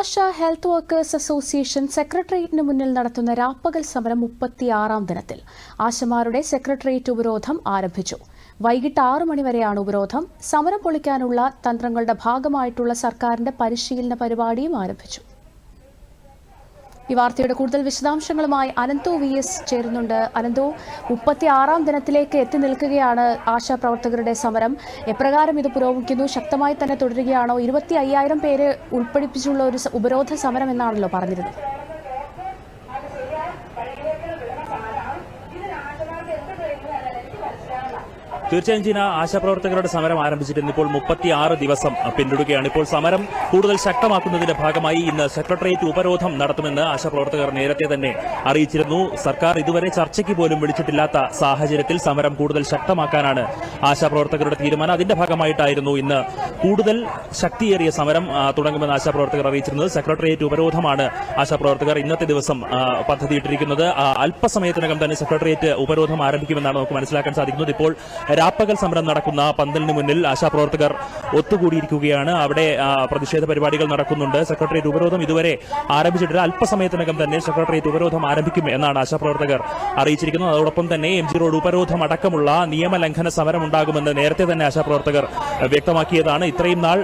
ആശ health workers association സെക്രട്ടേറിയറ്റിന് മുന്നിൽ നടത്തുന്ന രാപ്പകൽ സമരം മുപ്പത്തിയാറാം ദിനത്തിൽ. ആശമാരുടെ സെക്രട്ടേറിയറ്റ് ഉപരോധം ആരംഭിച്ചു. വൈകിട്ട് ആറു മണിവരെയാണ് ഉപരോധം. സമരം പൊളിക്കാനുള്ള തന്ത്രങ്ങളുടെ ഭാഗമായിട്ടുള്ള സർക്കാരിന്റെ പരിശീലന പരിപാടിയും ആരംഭിച്ചു. ഈ വാർത്തയുടെ കൂടുതൽ വിശദാംശങ്ങളുമായി അനന്തോ വി എസ് ചേരുന്നുണ്ട്. അനന്തു മുപ്പത്തിയാറാം ദിനത്തിലേക്ക് എത്തി നിൽക്കുകയാണ് ആശാപ്രവർത്തകരുടെ സമരം. എപ്രകാരം ഇത് പുരോഗമിക്കുന്നു? ശക്തമായി തന്നെ തുടരുകയാണോ? ഇരുപത്തി അയ്യായിരം പേരെ ഉൾപ്പെടിപ്പിച്ചുള്ള ഒരു ഉപരോധ സമരം എന്നാണല്ലോ പറഞ്ഞിരുന്നത്. തീർച്ചയായും ചീന ആശാപ്രവർത്തകരുടെ സമരം ആരംഭിച്ചിട്ട് ഇന്നിപ്പോൾ മുപ്പത്തിയാറ് ദിവസം പിന്തുടരുകയാണ് ഇപ്പോൾ സമരം കൂടുതൽ ശക്തമാക്കുന്നതിന്റെ ഭാഗമായി ഇന്ന് സെക്രട്ടേറിയറ്റ് ഉപരോധം നടത്തുമെന്ന് ആശാപ്രവർത്തകർ നേരത്തെ തന്നെ അറിയിച്ചിരുന്നു. സർക്കാർ ഇതുവരെ ചർച്ചയ്ക്ക് പോലും വിളിച്ചിട്ടില്ലാത്ത സാഹചര്യത്തിൽ സമരം കൂടുതൽ ശക്തമാക്കാനാണ് ആശാപ്രവർത്തകരുടെ തീരുമാനം. അതിന്റെ ഭാഗമായിട്ടായിരുന്നു ഇന്ന് കൂടുതൽ ശക്തിയേറിയ സമരം തുടങ്ങുമെന്ന് ആശാപ്രവർത്തകർ അറിയിച്ചിരുന്നത്. സെക്രട്ടേറിയറ്റ് ഉപരോധമാണ് ആശാപ്രവർത്തകർ ഇന്നത്തെ ദിവസം പദ്ധതിയിട്ടിരിക്കുന്നത്. അല്പസമയത്തിനകം തന്നെ സെക്രട്ടേറിയറ്റ് ഉപരോധം ആരംഭിക്കുമെന്നാണ് നമുക്ക് മനസ്സിലാക്കാൻ സാധിക്കുന്നത്. ഇപ്പോൾ രാപ്പകൽ സമരം നടക്കുന്ന പന്തലിന് മുന്നിൽ ആശാപ്രവർത്തകർ ഒത്തുകൂടിയിരിക്കുകയാണ്. അവിടെ പ്രതിഷേധ പരിപാടികൾ നടക്കുന്നുണ്ട്. സെക്രട്ടേറിയറ്റ് ഉപരോധം ഇതുവരെ ആരംഭിച്ചിട്ടില്ല. അല്പസമയത്തിനകം തന്നെ സെക്രട്ടേറിയറ്റ് ഉപരോധം ആരംഭിക്കും എന്നാണ് ആശാപ്രവർത്തകർ അറിയിച്ചിരിക്കുന്നത്. അതോടൊപ്പം തന്നെ എം ജി റോഡ് ഉപരോധം അടക്കമുള്ള നിയമലംഘന സമരം ഉണ്ടാകുമെന്ന് നേരത്തെ തന്നെ ആശാപ്രവർത്തകർ വ്യക്തമാക്കിയതാണ്. ഇത്രയും നാൾ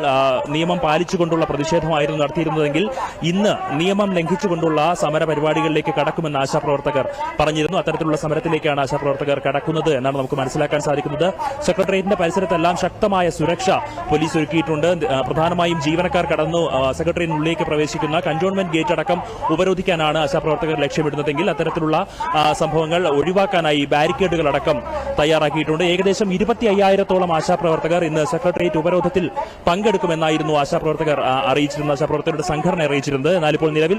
നിയമം പാലിച്ചുകൊണ്ടുള്ള പ്രതിഷേധമായിരുന്നു നടത്തിയിരുന്നതെങ്കിൽ ഇന്ന് നിയമം ലംഘിച്ചുകൊണ്ടുള്ള സമര പരിപാടികളിലേക്ക് കടക്കുമെന്ന് ആശാപ്രവർത്തകർ പറഞ്ഞിരുന്നു. അത്തരത്തിലുള്ള സമരത്തിലേക്കാണ് ആശാപ്രവർത്തകർ കടക്കുന്നത് എന്നാണ് നമുക്ക് മനസ്സിലാക്കാൻ സാധിക്കുന്നത്. സെക്രട്ടേറിയറ്റിന്റെ പരിസരത്തെല്ലാം ശക്തമായ സുരക്ഷ പോലീസ് ഒരുക്കിയിട്ടുണ്ട്. പ്രധാനമായും ജീവനക്കാർ കടന്നു സെക്രട്ടേറിയറ്റിനുള്ളിലേക്ക് പ്രവേശിക്കുന്ന കന്റോൺമെന്റ് ഗേറ്റ് അടക്കം ഉപരോധിക്കാനാണ് ആശാപ്രവർത്തകർ ലക്ഷ്യമിടുന്നതെങ്കിൽ അത്തരത്തിലുള്ള സംഭവങ്ങൾ ഒഴിവാക്കാനായി ബാരിക്കേഡുകൾ അടക്കം തയ്യാറാക്കിയിട്ടുണ്ട്. ഏകദേശം ഇരുപത്തി അയ്യായിരത്തോളം ആശാപ്രവർത്തകർ ഇന്ന് സെക്രട്ടേറിയറ്റ് ഉപരോധത്തിൽ പങ്കെടുക്കുമെന്നായിരുന്നു ആശാപ്രവർത്തകർ അറിയിച്ചിരുന്നത് ആശാപ്രവർത്തകരുടെ സംഘടന അറിയിച്ചിരുന്നത്. എന്നാൽ ഇപ്പോൾ നിലവിൽ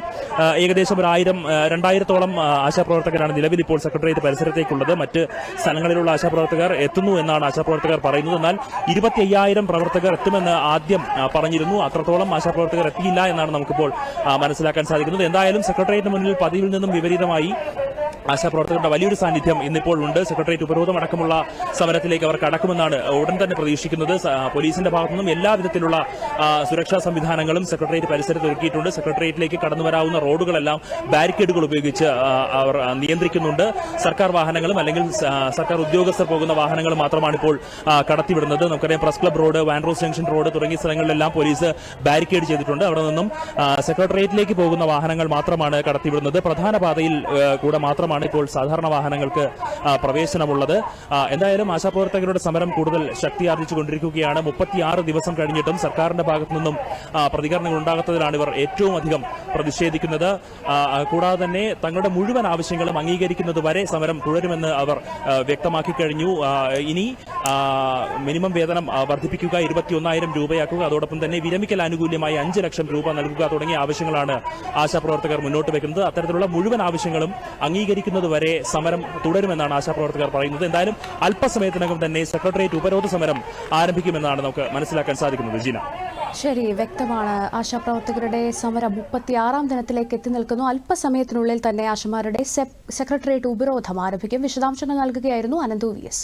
ഏകദേശം ഒരു ആയിരം രണ്ടായിരത്തോളം ആശാപ്രവർത്തകരാണ് നിലവിൽ ഇപ്പോൾ സെക്രട്ടേറിയറ്റ് പരിസരത്തേക്കുള്ളത്. മറ്റ് സ്ഥലങ്ങളിലുള്ള ആശാപ്രവർത്തകർ എത്തുന്നു എന്നാണ് ആശാപ്രവർത്തകർ പറയുന്നത്. എന്നാൽ ഇരുപത്തി അയ്യായിരം പ്രവർത്തകർ എത്തുമെന്ന് ആദ്യം പറഞ്ഞിരുന്നു. അത്രത്തോളം ആശാപ്രവർത്തകർ എത്തിയില്ല എന്നാണ് നമുക്കിപ്പോൾ മനസ്സിലാക്കാൻ സാധിക്കുന്നത്. എന്തായാലും സെക്രട്ടേറിയറ്റിന് മുന്നിൽ പതിവിൽ നിന്നും വിപരീതമായി ആശാപ്രവർത്തകരുടെ വലിയൊരു സാന്നിധ്യം ഇന്നിപ്പോൾ ഉണ്ട്. സെക്രട്ടേറിയറ്റ് ഉപരോധം അടക്കമുള്ള സമരത്തിലേക്ക് അവർ കടക്കുമെന്നാണ് ഉടൻ തന്നെ പ്രതീക്ഷിക്കുന്നത്. പോലീസിന്റെ ഭാഗത്തു നിന്നും എല്ലാവിധത്തിലുള്ള സുരക്ഷാ സംവിധാനങ്ങളും സെക്രട്ടേറിയറ്റ് പരിസരത്ത് ഒരുക്കിയിട്ടുണ്ട്. സെക്രട്ടേറിയറ്റിലേക്ക് കടന്നു വരാവുന്ന റോഡുകളെല്ലാം ബാരിക്കേഡുകൾ ഉപയോഗിച്ച് അവർ നിയന്ത്രിക്കുന്നുണ്ട്. സർക്കാർ വാഹനങ്ങളും അല്ലെങ്കിൽ സർക്കാർ ഉദ്യോഗസ്ഥർ പോകുന്ന വാഹനങ്ങൾ മാത്രമാണ് ഇപ്പോൾ കടത്തിവിടുന്നത്. നമുക്കറിയാം press club road Vanross junction road തുടങ്ങിയ സ്ഥലങ്ങളിലെല്ലാം പോലീസ് ബാരിക്കേഡ് ചെയ്തിട്ടുണ്ട്. അവിടെ നിന്നും സെക്രട്ടേറിയറ്റിലേക്ക് പോകുന്ന വാഹനങ്ങൾ മാത്രമാണ് കടത്തിവിടുന്നത്. പ്രധാന പാതയിൽ കൂടെ മാത്രമാണ് ഇപ്പോൾ സാധാരണ വാഹനങ്ങൾക്ക് പ്രവേശനമുള്ളത്. എന്തായാലും ആശാപ്രവർത്തകരുടെ സമരം കൂടുതൽ ശക്തിയാർജിച്ചുകൊണ്ടിരിക്കുകയാണ് മുപ്പത്തിയാറ് ദിവസം കഴിഞ്ഞിട്ടും സർക്കാരിന്റെ ഭാഗത്തു നിന്നും പ്രതികരണങ്ങൾ ഉണ്ടാകാത്തതിലാണ് ഇവർ ഏറ്റവും അധികം പ്രതിഷേധിക്കുന്നത്. കൂടാതെ തന്നെ തങ്ങളുടെ മുഴുവൻ ആവശ്യങ്ങളും അംഗീകരിക്കുന്നത് വരെ സമരം തുടരുമെന്ന് അവർ വ്യക്തമാക്കി കഴിഞ്ഞു. ഇനി മിനിമം വേതനം വർദ്ധിപ്പിക്കുക ഇരുപത്തിയൊന്നായിരം രൂപയാക്കുക അതോടൊപ്പം തന്നെ വിരമിക്കൽ ആനുകൂല്യമായി അഞ്ച് ലക്ഷം രൂപ നൽകുക തുടങ്ങിയ ആവശ്യങ്ങളാണ് ആശാപ്രവർത്തകർ മുന്നോട്ട് വെക്കുന്നത്. അത്തരത്തിലുള്ള മുഴുവൻ ആവശ്യങ്ങളും അംഗീകരിക്കുന്നത് വരെ സമരം തുടരുമെന്നാണ് ആശാപ്രവർത്തകർ പറയുന്നത്. എന്തായാലും അല്പസമയത്തിനകം തന്നെ സെക്രട്ടേറിയറ്റ് ഉപരോധ സമരം ആരംഭിക്കുമെന്നാണ് നമുക്ക് മനസ്സിലാക്കാൻ സാധിക്കുന്നത്. ജീന. ശരി വ്യക്തമാണ്. ആശാപ്രവർത്തകരുടെ സമരം മുപ്പത്തിയാറാം ദിനത്തിലേക്ക് എത്തി നിൽക്കുന്നു. അല്പസമയത്തിനുള്ളിൽ തന്നെ ആശമാരുടെ സെക്രട്ടേറിയറ്റ് ഉപരോധം ആരംഭിക്കും. വിശദാംശങ്ങൾ നൽകുകയായിരുന്നു അനന്തു വി എസ്.